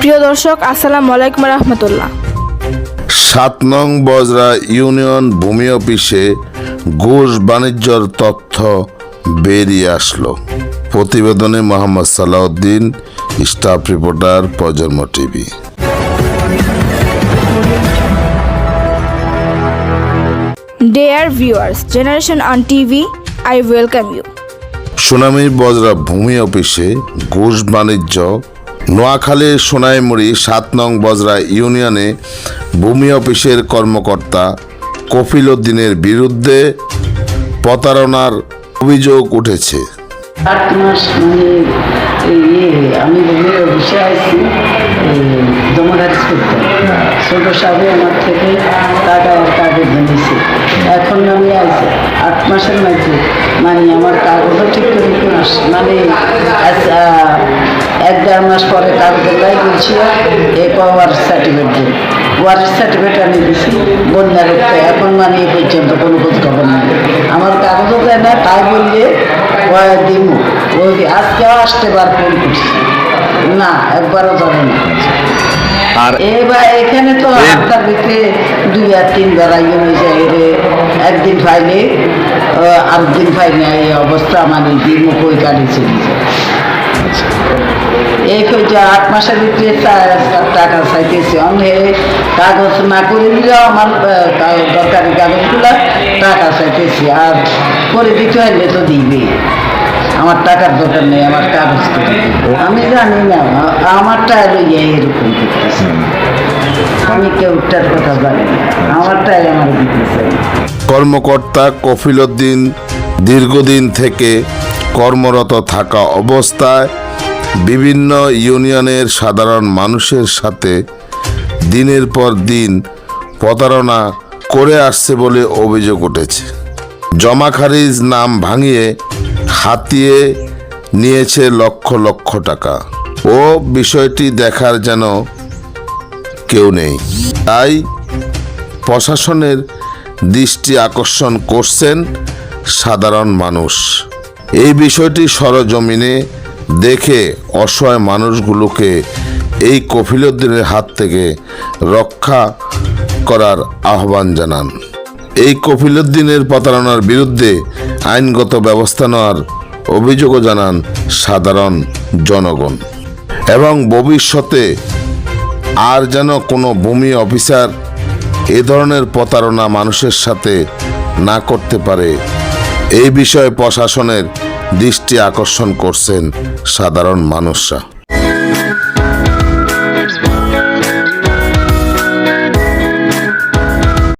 প্রিয় দর্শক আসসালামু আলাইকুম রহমতুল্লাহ। সাত নং বজরা ইউনিয়ন ভূমি অফিসে ঘুষ বাণিজ্যর তথ্য বেরিয়ে আসলো। প্রতিবেদনে Mohammad Salauddin staff reporter Projonmo TV. Dear viewers, Generation on TV, I welcome you. সুনামি বজরা ভূমি অফিসে ঘুষ বাণিজ্য নোয়াখালীর সোনাইমুড়ি সাত নং বজরা ইউনিয়নে ভূমি অফিসের কর্মকর্তা কফিল উদ্দিনের বিরুদ্ধে প্রতারণার অভিযোগ উঠেছে। মানে আমার মানে আমার কাগজও ঠিক করে মানে আহ, এক দেড় মাস পরে কাগজের লাই বলছি এই পাওয়ার সার্টিফিকেট দিন। ওয়ারের সার্টিফিকেট আমি দিছি বন্যা রক্ষে এখন মানে এ পর্যন্ত কোনো খোঁজ খবর নেই। আমার কাগজও দেয় না তাই বললে দিমু। ওই আজকেও আসতে বার ফোন করছি। না একবারও যাবে না। আর এবার এখানে তো আপনার ভিতরে দুই আর তিনবার আইয়ে হয়েছে একদিন ফাইলে আর দিন ফাইলে এই অবস্থা মানে দিমু কই কাটিয়েছে আট মাসের ভিতরে টাকা চাইতেছে। অনেক কাগজ না করে দিলেও আমার দরকারি কাগজগুলো টাকা চাইতেছি। আর করে দিতে হলে তো দিবে। আমার টাকার দরকার নেই আমার কাগজ আমি জানি না আমারটা লইয়া এরকম করতেছে। আমি কেউটার কথা জানি না। আমারটাই আমার দিতেছে কর্মকর্তা কফিল উদ্দিন দীর্ঘদিন থেকে কর্মরত থাকা অবস্থায় বিভিন্ন ইউনিয়নের সাধারণ মানুষের সাথে দিনের পর দিন প্রতারণা করে আসছে বলে অভিযোগ উঠেছে। জমা খারিজ নাম ভাঙিয়ে হাতিয়ে নিয়েছে লক্ষ লক্ষ টাকা। ও বিষয়টি দেখার যেন কেউ নেই। তাই প্রশাসনের দৃষ্টি আকর্ষণ করছেন সাধারণ মানুষ। এই বিষয়টি সরজমিনে দেখে অসহায় মানুষগুলোকে এই কফিলুদ্দিনের হাত থেকে রক্ষা করার আহ্বান জানান। এই কফিলুদ্দিনের প্রতারণার বিরুদ্ধে আইনগত ব্যবস্থা নেওয়ার অভিযোগও জানান সাধারণ জনগণ। এবং ভবিষ্যতে আর যেন কোনো ভূমি অফিসার এ ধরনের প্রতারণা মানুষের সাথে না করতে পারে, এই বিষয়ে প্রশাসনের দৃষ্টি আকর্ষণ করছেন সাধারণ মানুষরা।